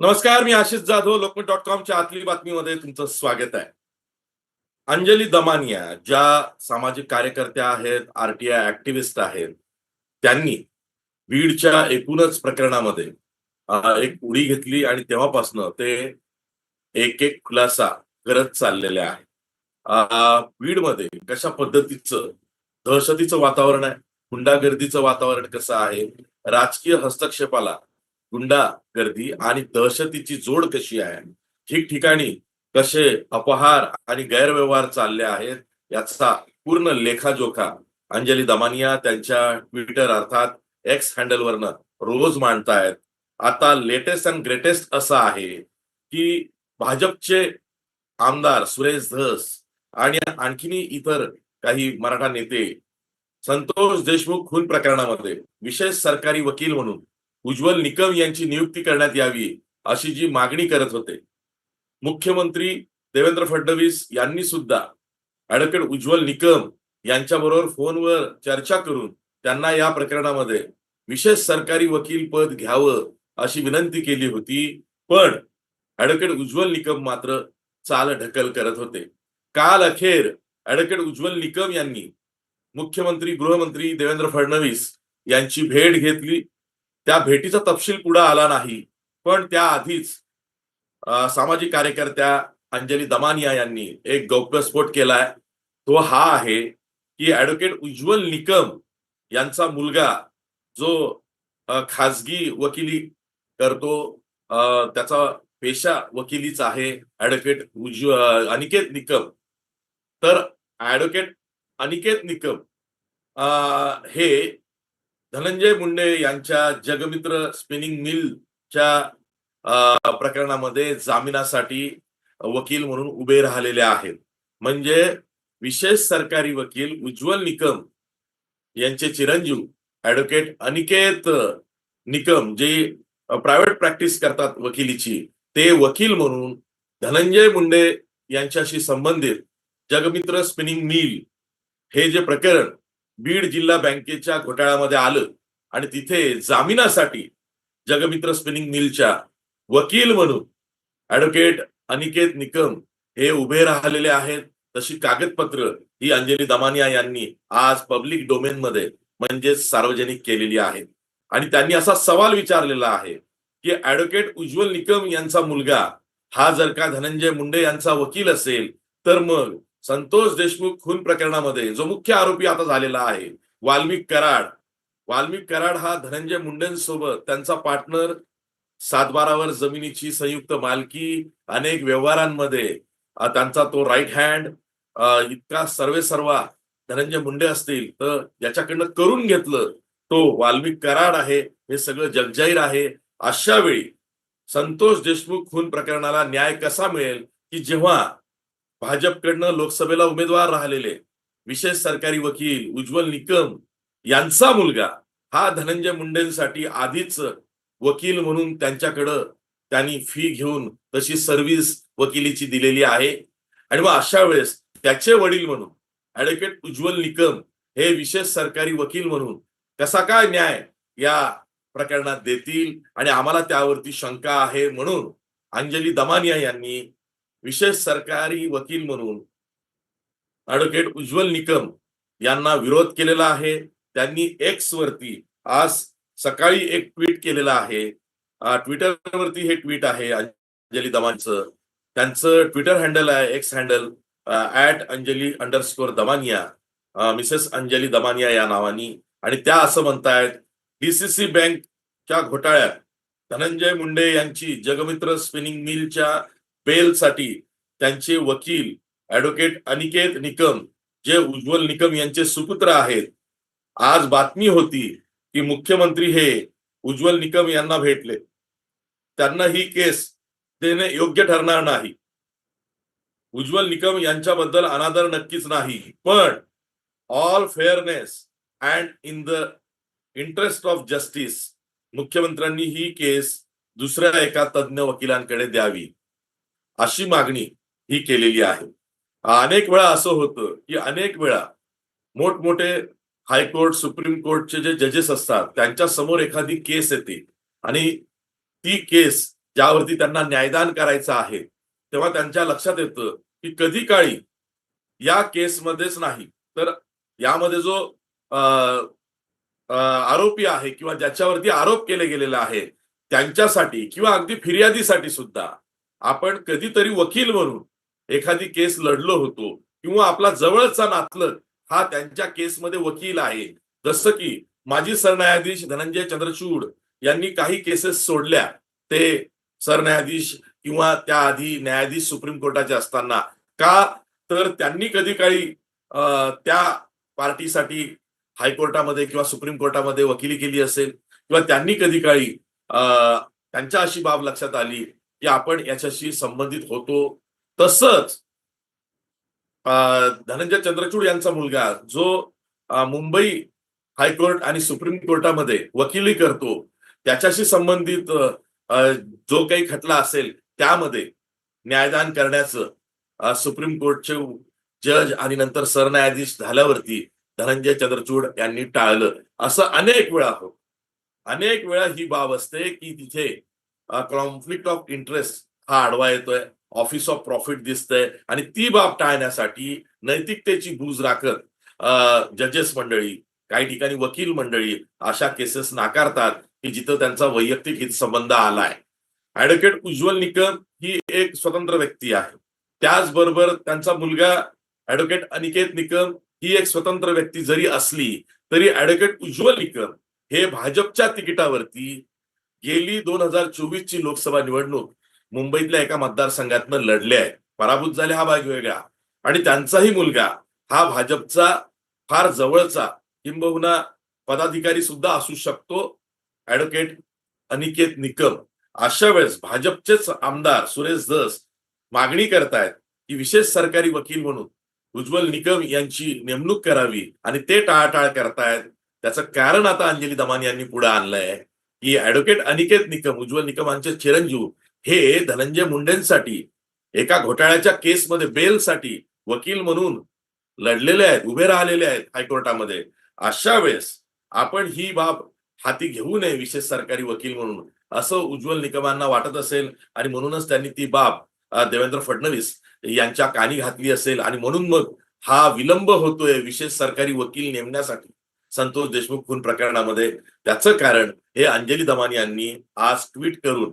नमस्कार मी आशिष जाधव लोकमत डॉट कॉमच्या आतली बातमीमध्ये तुमचं स्वागत आहे. अंजली दमानिया ज्या सामाजिक कार्यकर्त्या आहेत आरटीआय ऍक्टिव्हिस्ट आहेत त्यांनी बीडच्या एकूणच प्रकरणामध्ये एक उडी घेतली आणि तेव्हापासनं ते एक एक खुलासा करत चाललेले आहे बीडमध्ये कशा पद्धतीचं दहशतीचं वातावरण आहे गुंडागर्दीचं वातावरण कसं आहे राजकीय हस्तक्षेपाला गुंडागर्दी आणि दहशतीची जोड कशी आहे? ठिकठिकाणी कसे अपहार आणि गैरव्यवहार चालले आहेत याचा पूर्ण लेखाजोखा अंजली दमानिया त्यांच्या ट्विटर अर्थात एक्स हँडलवरनं रोज मांडतायत. आता लेटेस्ट अँड ग्रेटेस्ट असं आहे की भाजपचे आमदार सुरेश धस आणि आणखीनही इतर काही मराठा नेते संतोष देशमुख खून प्रकरणामध्ये विशेष सरकारी वकील म्हणून उज्ज्वल निकम यांची नियुक्ती करण्यात यावी अशी जी मागणी करत होते. मुख्यमंत्री देवेंद्र फडणवीस यांनी सुद्धा ऍडव्होकेट उज्ज्वल निकम यांच्याबरोबर फोनवर चर्चा करून त्यांना या प्रकरणामध्ये विशेष सरकारी वकील पद घ्यावं अशी विनंती केली होती. पण ऍडव्होकेट उज्ज्वल निकम मात्र चाल ढकल करत होते. काल अखेर ऍडव्होकेट उज्ज्वल निकम यांनी मुख्यमंत्री गृहमंत्री देवेंद्र फडणवीस यांची भेट घेतली. त्या भेटीचा तपशील पुढे आला नाही. पण त्या आधीच सामाजिक कार्यकर्त्या अंजली दमानिया यांनी एक गौप्यस्फोट केलाय. तो हा आहे की ऍडव्होकेट उज्ज्वल निकम यांचा मुलगा जो खाजगी वकिली करतो त्याचा पेशा वकिलीचा आहे ऍडव्होकेट उज्ज्व अनिकेत निकम. तर ऍडव्होकेट अनिकेत निकम हे धनंजय मुंडे यांच्या जगमित्र स्पिनिंग मिलच्या प्रकरणामध्ये जामिनासाठी वकील म्हणून उभे राहिलेले आहेत. म्हणजे विशेष सरकारी वकील उज्ज्वल निकम यांचे चिरंजीव ऍडव्होकेट अनिकेत निकम जे प्रायव्हेट प्रॅक्टिस करतात वकिलीची ते वकील म्हणून धनंजय मुंडे यांच्याशी संबंधित जगमित्र स्पिनिंग मिल हे जे प्रकरण बीड जिल्हा बँकेच्या घोटाळ्यामध्ये आलं आणि तिथे जामिनासाठी जगमित्र स्पिनिंग मिलच्या वकील म्हणून ऍडव्होकेट अनिकेत निकम हे उभे राहिलेले आहेत. तशी कागदपत्र ही अंजली दमानिया यांनी आज पब्लिक डोमेन मध्ये म्हणजेच सार्वजनिक केलेली आहेत आणि त्यांनी असा सवाल विचारलेला आहे की ऍडव्होकेट उज्ज्वल निकम यांचा मुलगा हा जर का धनंजय मुंडे यांचा वकील असेल तर मग संतोष देशमुख खून प्रकरणामध्ये जो मुख्य आरोपी आता झालेला आहे वाल्मिक कराड. वाल्मिक कराड हा धनंजय मुंडेंसोबत त्यांचा पार्टनर सातबारावर जमिनीची संयुक्त मालकी अनेक व्यवहारांमध्ये त्यांचा तो राईट हँड इतका सर्वे सर्वा धनंजय मुंडे असतील तर याच्याकडनं करून घेतलं तो वाल्मिक कराड आहे हे सगळं जगजाहीर आहे. अशा वेळी संतोष देशमुख खून प्रकरणाला न्याय कसा मिळेल की जेव्हा भाजपकडनं लोकसभेला उमेदवार राहिलेले विशेष सरकारी वकील उज्ज्वल निकम यांचा मुलगा हा धनंजय मुंडेंसाठी आधीच वकील म्हणून त्यांच्याकडं त्यांनी फी घेऊन तशी सर्व्हिस वकिलीची दिलेली आहे. आणि मग अशा वेळेस त्याचे वडील म्हणून ऍडव्होकेट उज्ज्वल निकम हे विशेष सरकारी वकील म्हणून कसा काय न्याय या प्रकरणात देतील? आणि आम्हाला त्यावरती शंका आहे म्हणून अंजली दमानिया यांनी विशेष सरकारी वकील म्हणून ऍडव्होकेट उज्ज्वल निकम यांना विरोध केलेला आहे. त्यांनी एक्स वरती आज सकाळी एक ट्विट केलेलं आहे. ट्विटरवरती हे ट्विट आहे अंजली दमानचं. त्यांचं ट्विटर हँडल आहे X handle at Anjali underscore Damania Mrs Anjali Damania या नावानी. आणि त्या असं म्हणतायत डीसीसी बँकच्या घोटाळ्यात धनंजय मुंडे यांची जगमित्र स्पिनिंग मिलच्या बेलसाठी त्यांचे वकील ऍडव्होकेट अनिकेत निकम जे उज्ज्वल निकम यांचे सुपुत्र आहेत. आज बातमी होती की मुख्यमंत्री हे उज्ज्वल निकम यांना भेटले. त्यांना ही केस देणे योग्य ठरणार नाही. उज्ज्वल निकम यांच्याबद्दल अनादर नक्कीच नाही पण all fairness and in the interest of justice मुख्यमंत्र्यांनी ही केस दुसऱ्या एका तज्ज्ञ वकिलांकडे द्यावी. अशी मागणी ही केलेली आहे. अनेक वेळा असं होतं की अनेक वेळा मोठमोठे हायकोर्ट सुप्रीम कोर्टचे जे जजेस असतात त्यांच्यासमोर एखादी केस येते आणि ती केस ज्यावरती त्यांना न्यायदान करायचं आहे तेव्हा त्यांच्या लक्षात येतं की कधी काळी या केसमध्येच नाही तर यामध्ये जो आरोपी आहे किंवा ज्याच्यावरती आरोप केले गेलेला आहे त्यांच्यासाठी किंवा अगदी फिर्यादीसाठी सुद्धा आपण कधीतरी वकील म्हणून एखादी केस लढलो होतो किंवा आपला जवळचा नातलग हा त्यांच्या केसमध्ये वकील आहे. जसं की माजी सरन्यायाधीश धनंजय चंद्रचूड यांनी काही केसेस सोडल्या. ते सरन्यायाधीश किंवा त्याआधी न्यायाधीश सुप्रीम कोर्टाचे असताना. का? तर त्यांनी कधी काळी त्या पार्टीसाठी हायकोर्टामध्ये किंवा सुप्रीम कोर्टामध्ये वकिली केली असेल किंवा त्यांनी कधी काळी त्यांच्या अशी बाब लक्षात आली. की आपण याच्याशी संबंधित होतो. तसंच धनंजय चंद्रचूड यांचा मुलगा जो मुंबई हायकोर्ट आणि सुप्रीम कोर्टामध्ये वकिली करतो त्याच्याशी संबंधित जो काही खटला असेल त्यामध्ये न्यायदान करण्याचं सुप्रीम कोर्टचे जज आणि नंतर सरन्यायाधीश झाल्यावरती धनंजय चंद्रचूड यांनी टाळलं. असं अनेक वेळा हो अनेक वेळा ही बाब असते की तिथे कॉन्फ्लिक्ट ऑफ इंटरेस्ट हा आडवा येतोय. ऑफिस ऑफ प्रॉफिट दिसतंय. आणि ती बाब टाळण्यासाठी नैतिकतेची बूज राखत जजेस मंडळी काही ठिकाणी वकील मंडळी अशा केसेस नाकारतात की जिथं त्यांचा वैयक्तिक हितसंबंध आलाय. ऍडव्होकेट उज्ज्वल निकम ही एक स्वतंत्र व्यक्ती आहे. त्याचबरोबर त्यांचा मुलगा ऍडव्होकेट अनिकेत निकम ही एक स्वतंत्र व्यक्ती जरी असली तरी ऍडव्होकेट उज्ज्वल निकम हे भाजपच्या तिकिटावरती गेली दोन हजार चोवीस ची लोकसभा निवडणूक मुंबईतल्या एका मतदारसंघातनं लढले आहे पराभूत झाले हा भाग वेगळा. आणि त्यांचाही मुलगा हा भाजपचा फार जवळचा किंबहुना पदाधिकारी सुद्धा असू शकतो. ऍडव्होकेट अनिकेत निकम. अशा वेळेस भाजपचेच आमदार सुरेश धस मागणी करतायत की विशेष सरकारी वकील म्हणून उज्ज्वल निकम यांची नेमणूक करावी आणि ते टाळाटाळ करतायत. त्याचं कारण आता अंजली दमान यांनी पुढे आणलंय. की ऍडव्होकेट अनिकेत निकम उज्ज्वल निकमांचे चिरंजीव हे धनंजय मुंडेंसाठी एका घोटाळ्याच्या केसमध्ये बेलसाठी वकील म्हणून लढलेले आहेत उभे राहिलेले आहेत हायकोर्टामध्ये. अशा वेळेस आपण ही बाब हाती घेऊ नये विशेष सरकारी वकील म्हणून. असं उज्ज्वल निकमांना वाटत असेल आणि म्हणूनच त्यांनी ती बाब देवेंद्र फडणवीस यांच्या कानी घातली असेल. आणि म्हणून मग हा विलंब होतोय विशेष सरकारी वकील नेमण्यासाठी. संतोष देशमुख खून प्रकरणामध्ये त्याचं कारण हे अंजली दमानी यांनी आज ट्विट करून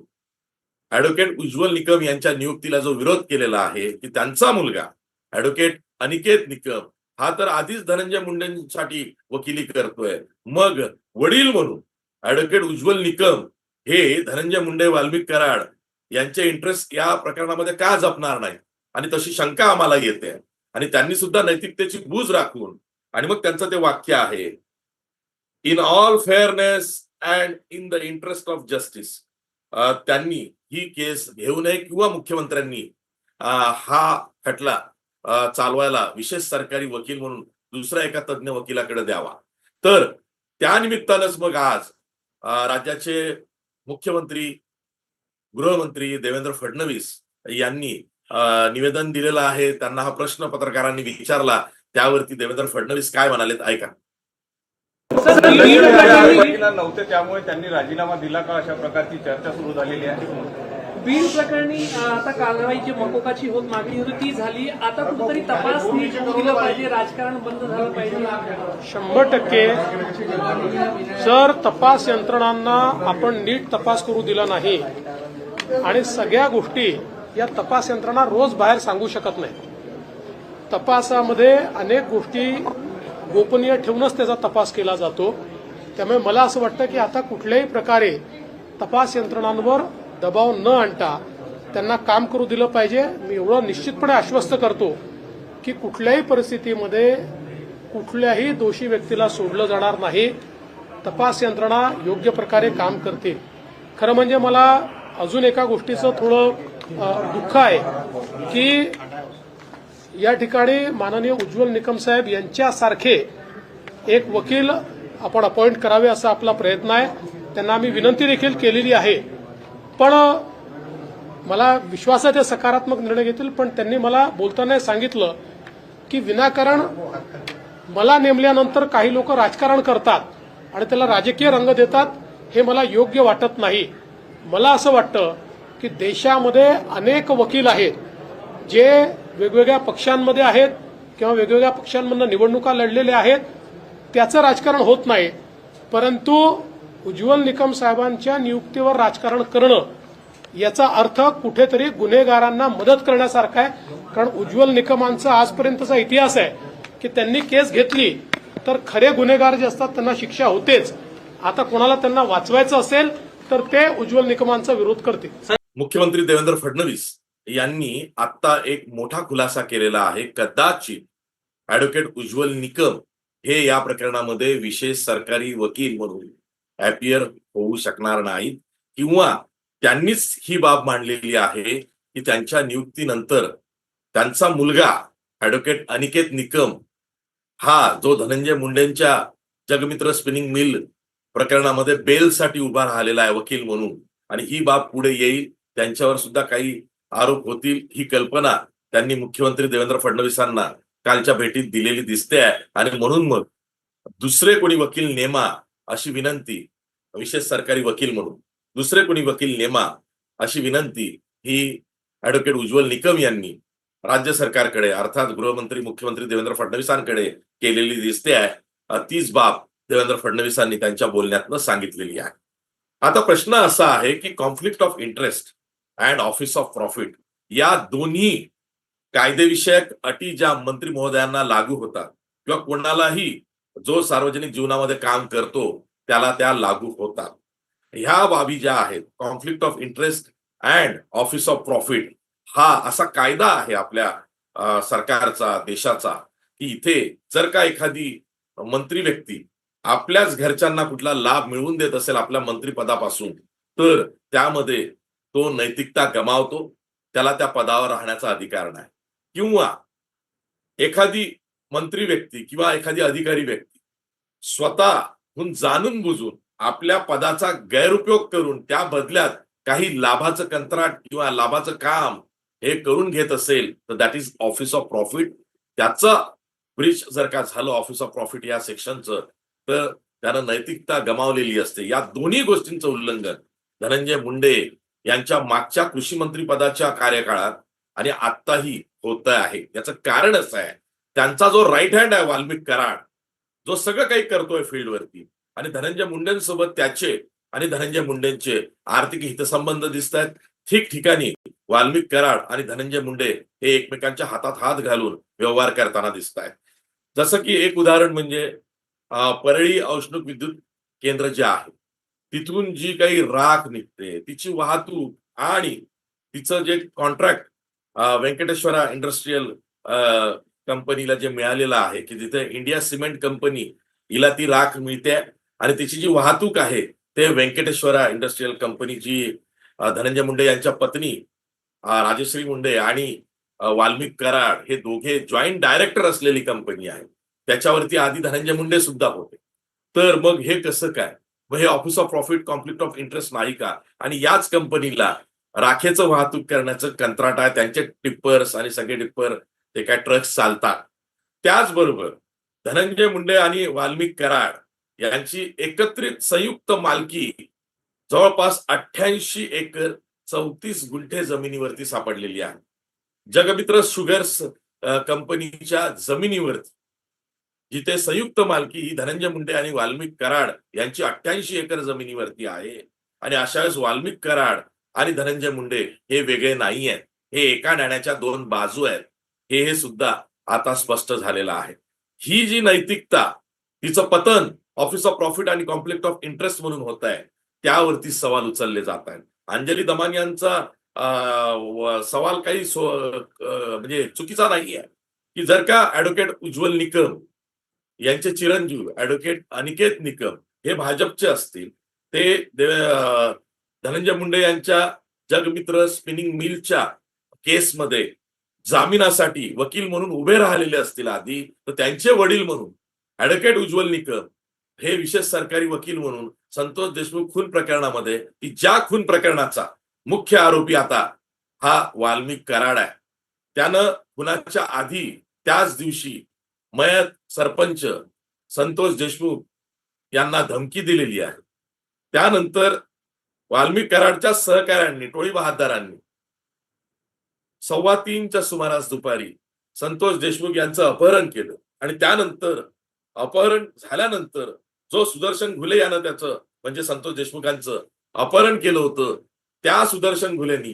ऍडव्होकेट उज्ज्वल निकम यांच्या नियुक्तीला जो विरोध केलेला आहे की त्यांचा मुलगा ऍडव्होकेट अनिकेत निकम हा तर आधीच धनंजय मुंडेंसाठी वकिली करतोय. मग वडील म्हणून ऍडव्होकेट उज्ज्वल निकम हे धनंजय मुंडे वाल्मिक कराड यांचे इंटरेस्ट या प्रकरणामध्ये का जपणार नाही आणि तशी शंका आम्हाला येते. आणि त्यांनी सुद्धा नैतिकतेची बूज राखून आणि मग त्यांचं ते वाक्य आहे in all fairness and in the interest of justice त्यांनी ही केस घेऊ नये किंवा मुख्यमंत्र्यांनी हा खटला चालवायला विशेष सरकारी वकील म्हणून दुसऱ्या एका तज्ज्ञ वकिलाकडे द्यावा. तर त्यानिमित्तानंच मग आज राज्याचे मुख्यमंत्री गृहमंत्री देवेंद्र फडणवीस यांनी निवेदन दिलेलं आहे. त्यांना हा प्रश्न पत्रकारांनी विचारला. त्यावरती देवेंद्र फडणवीस काय म्हणालेत? ऐका. नव्हते त्यामुळे त्यांनी राजीनामा दिला का? अशा प्रकारची चर्चा सुरू झालेली आहे. बीड प्रकरणी आता कारवाई जी मकोकाची होत मागणी होती ती झाली. आता कुठेतरी तपास नीट केलं पाहिजे राजकारण बंद झालं पाहिजे. शंभर टक्के. जर तपास यंत्रणांना आपण नीट तपास करू दिला नाही. आणि सगळ्या गोष्टी या तपास यंत्रणा रोज बाहेर सांगू शकत नाही. तपासामध्ये अनेक गोष्टी गोपनीय ठेवूनच त्याचा तपास केला जातो. त्यामुळे मला असं वाटतं की आता कुठल्याही प्रकारे तपास यंत्रणांवर दबाव न आणता त्यांना काम करू दिलं पाहिजे. मी एवढं निश्चितपणे आश्वस्त करतो की कुठल्याही परिस्थितीमध्ये कुठल्याही दोषी व्यक्तीला सोडलं जाणार नाही. तपास यंत्रणा योग्य प्रकारे काम करतील. खरं म्हणजे मला अजून एका गोष्टीचं थोडं दुःख आहे की या ठिकाणी माननीय उज्ज्वल निकम साहेब यांच्यासारखे एक वकील आपण अपॉइंट करावे असा आपला प्रयत्न आहे. त्यांना आम्ही विनंती देखील केलेली आहे. पण मला विश्वास आहे ते सकारात्मक निर्णय घेतील पण त्यांनी मला बोलताना सांगितलं की विनाकारण मला नेमल्यानंतर काही लोक राजकारण करतात आणि त्याला राजकीय रंग देतात हे मला योग्य वाटत नाही. मला असं वाटतं की देशामध्ये अनेक वकील आहेत जे वेगवेगळ्या पक्षांमध्ये आहेत किंवा वेगवेगळ्या पक्षांमधनं निवडणुका लढलेल्या आहेत त्याचं राजकारण होत नाही. परंतु उज्ज्वल निकम साहेबांच्या नियुक्तीवर राजकारण करणं याचा अर्थ कुठेतरी गुन्हेगारांना मदत करण्यासारखा आहे. कारण उज्ज्वल निकमांचा आजपर्यंतचा इतिहास आहे की त्यांनी केस घेतली तर खरे गुन्हेगार जे असतात त्यांना शिक्षा होतेच. आता कोणाला त्यांना वाचवायचं असेल तर ते उज्ज्वल निकमांचा विरोध करतील. मुख्यमंत्री देवेंद्र फडणवीस यांनी आता एक मोठा खुलासा केलेला आहे. कदाचित ऍडव्होकेट उज्ज्वल निकम हे या प्रकरणामध्ये विशेष सरकारी वकील म्हणून अपियर होऊ शकणार नाहीत. किंवा त्यांनीच ही बाब मांडलेली आहे की त्यांच्या नियुक्तीनंतर त्यांचा मुलगा ऍडव्होकेट अनिकेत निकम हा जो धनंजय मुंडेंच्या जगमित्र स्पिनिंग मिल प्रकरणामध्ये बेलसाठी उभा राहिलेला आहे वकील म्हणून. आणि ही बाब पुढे येईल. त्यांच्यावर सुद्धा काही आरोप होतील ही कल्पना त्यांनी मुख्यमंत्री देवेंद्र फडणवीसांना कालच्या भेटीत दिलेली दिसते आहे. आणि म्हणून मग दुसरे कोणी वकील नेमा अशी विनंती विशेष सरकारी वकील म्हणून दुसरे कोणी वकील नेमा अशी विनंती ही ऍडव्होकेट उज्ज्वल निकम यांनी राज्य सरकारकडे अर्थात गृहमंत्री मुख्यमंत्री देवेंद्र फडणवीसांकडे केलेली दिसते आहे. तीच बाब देवेंद्र फडणवीसांनी त्यांच्या बोलण्यातनं सांगितलेली आहे. आता प्रश्न असा आहे की conflict of interest and office of profit या दोन्ही कायदेविषयक अटी ज्या मंत्री महोदयांना लागू होतात किंवा कोणालाही जो सार्वजनिक जीवनामध्ये काम करतो त्याला त्या लागू होतात. ह्या बाबी ज्या आहेत conflict of interest and office of profit हा असा कायदा आहे आपल्या सरकारचा देशाचा की इथे जर का एखादी मंत्री व्यक्ती आपल्याच घरच्यांना कुठला लाभ मिळवून देत असेल आपल्या मंत्रिपदापासून तर त्यामध्ये तो नैतिकता गमावतो त्याला त्या पदावर राहण्याचा अधिकार नाही. किंवा एखादी मंत्री व्यक्ती किंवा एखादी अधिकारी व्यक्ती स्वतःहून जाणून बुजून आपल्या पदाचा गैरउपयोग करून त्या बदल्यात काही लाभाचं कंत्राट किंवा लाभाचं काम हे करून घेत असेल तर that is office of profit त्याचं ब्रिज जर का झालं ऑफिस ऑफ प्रॉफिट या सेक्शनचं तर त्यानं नैतिकता गमावलेली असते. या दोन्ही गोष्टींचं उल्लंघन. धनंजय मुंडे यांच्या मागच्या कृषी मंत्री पदाच्या कार्यकाळात आणि आत्ताही होत आहे. याचं कारण असं आहे. त्यांचा जो राईट हँड आहे वाल्मिक कराड जो सगळं काही करतोय फील्डवरती. आणि धनंजय मुंडेंसोबत त्याचे आणि धनंजय मुंडेंचे आर्थिक हितसंबंध दिसत आहेत ठिकठिकाणी वाल्मिक कराड आणि धनंजय मुंडे हे एकमेकांच्या हातात हात घालून व्यवहार करताना दिसत आहेत जसं की एक उदाहरण म्हणजे परळी औष्णिक विद्युत केंद्र जे आहे तिथून जी काही राख निघते तिची वाहतूक आणि तिचं जे कॉन्ट्रॅक्ट व्यंकटेश्वरा इंडस्ट्रीयल कंपनीला जे मिळालेलं आहे की तिथे इंडिया सिमेंट कंपनी हिला ती राख मिळते आणि तिची जी वाहतूक आहे ते व्यंकटेश्वरा इंडस्ट्रीयल कंपनी जी धनंजय मुंडे यांच्या पत्नी राजश्री मुंडे आणि वाल्मिक कराड हे दोघे जॉईंट डायरेक्टर असलेली कंपनी आहे. त्याच्यावरती आधी धनंजय मुंडे सुद्धा होते. तर मग हे कसं काय? मग हे office of profit conflict of interest नाही का? आणि याच कंपनीला राखेचं वाहतूक करण्याचं कंत्राट आहे त्यांचे टिप्पर्स आणि सगळे टिप्पर ते काय ट्रक्स चालतात. त्याचबरोबर धनंजय मुंडे आणि वाल्मिक कराड यांची एकत्रित संयुक्त मालकी जवळपास अठ्ठ्याऐंशी एकर चौतीस गुंठे जमिनीवरती सापडलेली आहे. जगमित्र शुगर्स कंपनीच्या जमिनीवरती जिथे संयुक्त मालकी ही धनंजय मुंडे आणि वाल्मिक कराड यांची अठ्ठ्याऐंशी एकर जमिनीवरती आहे. आणि अशा वेळेस वाल्मिक कराड आणि धनंजय मुंडे हे वेगळे नाही आहेत. हे एका नाण्याच्या दोन बाजू आहेत. हे हे सुद्धा आता स्पष्ट झालेलं आहे. ही जी नैतिकता तिचं पतन ऑफिस ऑफ प्रॉफिट आणि कॉन्फ्लिक्ट ऑफ इंटरेस्ट म्हणून होत आहे त्यावरती सवाल उचलले जात आहेत. अंजली दमान यांचा सवाल काही म्हणजे चुकीचा नाही आहे की जर का ऍडव्होकेट उज्ज्वल निकम यांचे चिरंजीव ऍडव्होकेट अनिकेत निकम हे भाजपचे असतील. ते धनंजय मुंडे यांच्या जगमित्र स्पिनिंग मिलच्या केसमध्ये जामिनासाठी वकील म्हणून उभे राहिलेले असतील आधी तर त्यांचे वडील म्हणून ऍडव्होकेट उज्ज्वल निकम हे विशेष सरकारी वकील म्हणून संतोष देशमुख खून प्रकरणामध्ये की ज्या खून प्रकरणाचा मुख्य आरोपी आता हा वाल्मिक कराड आहे. त्यानं खुनाच्या आधी त्याच दिवशी मयत सरपंच संतोष देशमुख यांना धमकी दिलेली आहे. त्यानंतर वाल्मिक कराडच्या सहकाऱ्यांनी टोळी बहादारांनी सव्वा तीनच्या सुमारास दुपारी संतोष देशमुख यांचं अपहरण केलं आणि त्यानंतर अपहरण झाल्यानंतर जो सुदर्शन घुले यानं त्याचं म्हणजे संतोष देशमुखांचं अपहरण केलं होतं त्या सुदर्शन घुलेनी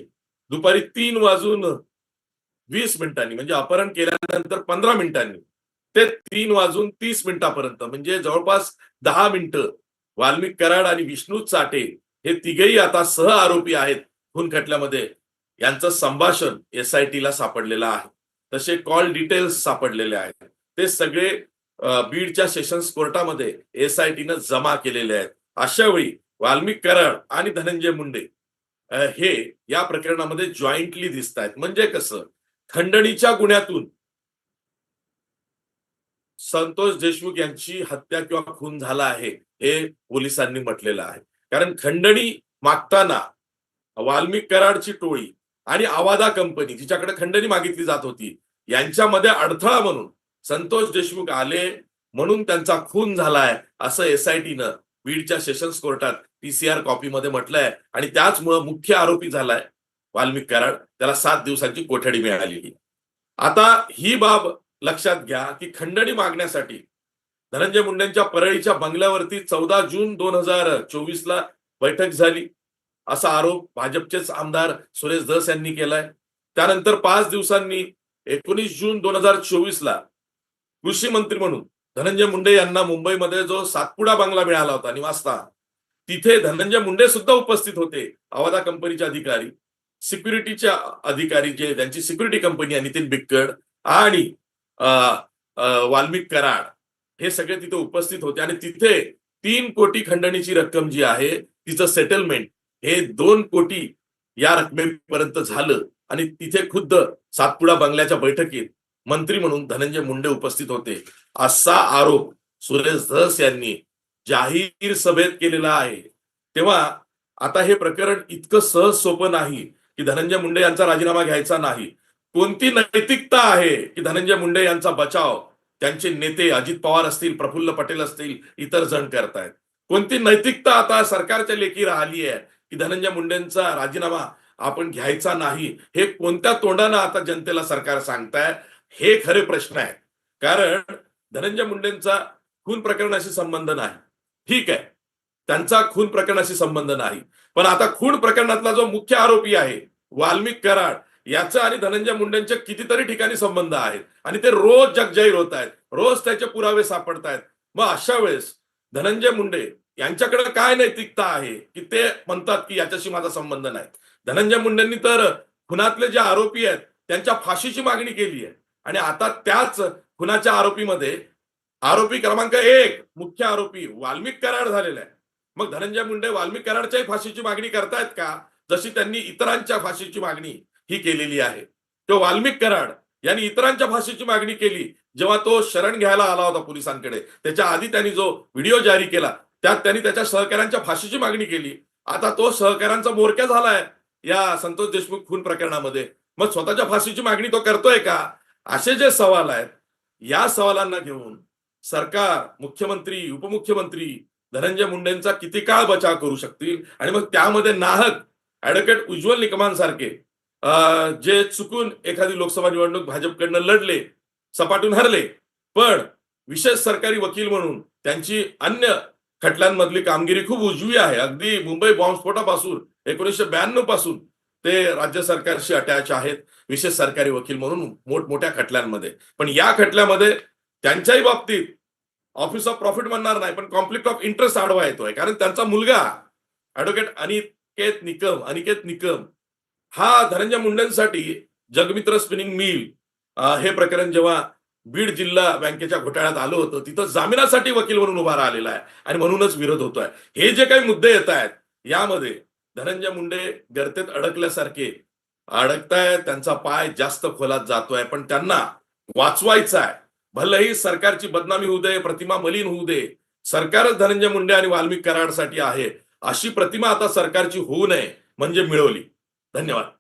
दुपारी तीन वाजून वीस मिनिटांनी म्हणजे अपहरण केल्यानंतर पंधरा मिनिटांनी ते तीन वाजून तीस मिनिटापर्यंत म्हणजे जवळपास दहा मिनिटं वाल्मिक कराड आणि विष्णू चाटे हे तिघेही आता सह आरोपी आहेत खून खटल्यामध्ये यांचं संभाषण एस आय ला सापडलेलं आहे. तसे कॉल डिटेल्स सापडलेले आहेत. ते सगळे बीडच्या सेशन्स कोर्टामध्ये एसआयटीनं जमा केलेले आहेत. अशा वेळी वाल्मिक कराड आणि धनंजय मुंडे हे या प्रकरणामध्ये जॉईंटली दिसत आहेत म्हणजे कसं? खंडणीच्या गुन्ह्यातून संतोष देशमुख यांची हत्या किंवा खून झाला आहे हे पोलिसांनी म्हटलेलं आहे. कारण खंडणी मागताना वाल्मिक कराडची टोळी आणि आवादा कंपनी जिच्याकडे खंडणी मागितली जात होती यांच्यामध्ये अडथळा म्हणून संतोष देशमुख आले म्हणून त्यांचा खून झालाय असं एसआयटीनं बीडच्या सेशन्स कोर्टात पीसीआर कॉपीमध्ये म्हटलंय आणि त्याचमुळं मुख्य आरोपी झालाय वाल्मिक कराड. त्याला सात दिवसांची कोठडी मिळालेली. आता ही बाब लक्षात घ्या की खंडणी मागण्यासाठी धनंजय मुंडेंच्या परळीच्या बंगल्यावरती चौदा जून दोन हजार चोवीस ला बैठक झाली. असा आरोप भाजपचेच आमदार सुरेश धस यांनी केलाय. त्यानंतर पाच दिवसांनी एकोणीस जून दोन हजार चोवीस ला कृषी मंत्री म्हणून धनंजय मुंडे यांना मुंबईमध्ये जो सातपुडा बंगला मिळाला होता निवासता तिथे धनंजय मुंडे सुद्धा उपस्थित होते आवादा कंपनीचे अधिकारी सिक्युरिटीच्या अधिकारी जे त्यांची सिक्युरिटी कंपनी आहे नितीन बिक्कड आणि वाल्मिक कराड हे सगळे तिथे उपस्थित होते. आणि तिथे तीन कोटी खंडणीची रक्कम जी आहे तिचं सेटलमेंट हे दोन कोटी या रकमेपर्यंत झालं. आणि तिथे खुद्द सातपुडा बंगल्याच्या बैठकीत मंत्री म्हणून धनंजय मुंडे उपस्थित होते. असा आरोप सुरेश धस यांनी जाहीर सभेत केलेला आहे. तेव्हा आता हे प्रकरण इतकं सहज सोपं नाही की धनंजय मुंडे यांचा राजीनामा घ्यायचा नाही. कोणती नैतिकता आहे की धनंजय मुंडे यांचा बचाव? त्यांचे नेते अजित पवार असतील प्रफुल्ल पटेल असतील इतर जण करतायत. कोणती नैतिकता आता सरकारच्या लेखी राहिली आहे की धनंजय मुंडेंचा राजीनामा आपण घ्यायचा नाही? हे कोणत्या तोंडानं आता जनतेला सरकार सांगताय? हे खरे प्रश्न आहेत. कारण धनंजय मुंडेंचा खून प्रकरणाशी संबंध नाही. ठीक आहे. त्यांचा खून प्रकरणाशी संबंध नाही. पण आता खून प्रकरणातला जो मुख्य आरोपी आहे वाल्मिक कराड याचा आणि धनंजय मुंडेंच्या कितीतरी ठिकाणी संबंध आहेत. आणि ते रोज जगजाहीर होत आहेत रोज त्याचे पुरावे सापडत आहेत मग अशा वेळेस धनंजय मुंडे यांच्याकडे काय नैतिकता आहे? की ते म्हणतात की याच्याशी माझा संबंध नाही. धनंजय मुंडेंनी तर खुनातले जे आरोपी आहेत त्यांच्या फाशीची मागणी केली आहे. आणि आता त्याच खुनाच्या आरोपीमध्ये आरोपी क्रमांक एक मुख्य आरोपी वाल्मिक कराड झालेला आहे. मग धनंजय मुंडे वाल्मिक कराडच्याही फाशीची मागणी करतायत का? जशी त्यांनी इतरांच्या फाशीची मागणी ही केलेली आहे. तो वाल्मिक कराड यांनी इतरांच्या फाशीची मागणी केली. जेव्हा तो शरण घ्यायला आला होता पोलिसांकडे त्याच्या आधी त्यांनी जो व्हिडिओ जारी केला त्यात त्यांनी त्याच्या सहकाऱ्यांच्या फाशीची मागणी केली. आता तो सहकाऱ्यांचा मोरक्या झालाय या संतोष देशमुख खून प्रकरणामध्ये. मग स्वतःच्या फाशीची मागणी तो करतोय का? असे जे सवाल आहेत या सवालांना घेऊन सरकार मुख्यमंत्री उपमुख्यमंत्री धनंजय मुंडेंचा किती काळ बचाव करू शकतील? आणि मग त्यामध्ये नाहक ऍडव्होकेट उज्ज्वल निकमांसारखे जे चुकून एखादी लोकसभा निवडणूक भाजपकडनं लढले सपाटून हरले पण विशेष सरकारी वकील म्हणून त्यांची अन्य खटल्यांमधली कामगिरी खूप उजवी आहे. अगदी मुंबई बॉम्बस्फोटापासून एकोणीसशे ब्याण्णवपासून ते राज्य सरकारशी अटॅच आहेत विशेष सरकारी वकील म्हणून मोठमोठ्या खटल्यांमध्ये. पण या खटल्यामध्ये त्यांच्याही बाबतीत ऑफिस ऑफ प्रॉफिट म्हणणार नाही पण कॉन्फ्लिक्ट ऑफ इंटरेस्ट आडवा येतोय. कारण त्यांचा मुलगा ऍडव्होकेट अनिकेत निकम अनिकेत निकम हा धनंजय मुंडेंसाठी जगमित्र स्पिनिंग मिल हे प्रकरण जेव्हा बीड जिल्हा बँकेच्या घोटाळ्यात आलं होतं तिथं जामिनासाठी वकील म्हणून उभा राहिलेला आहे आणि म्हणूनच विरोध होतोय. हे जे काही मुद्दे येत आहेत यामध्ये धनंजय मुंडे गर्तेत अडकल्यासारखे अडकताय त्यांचा पाय जास्त खोलात जातोय पण त्यांना वाचवायचा आहे भलेही सरकारची बदनामी होऊ दे प्रतिमा मलिन होऊ दे सरकारच धनंजय मुंडे आणि वाल्मिक कराडसाठी आहे अशी प्रतिमा आता सरकारची होऊ नये म्हणजे मिळवली. धन्यवाद.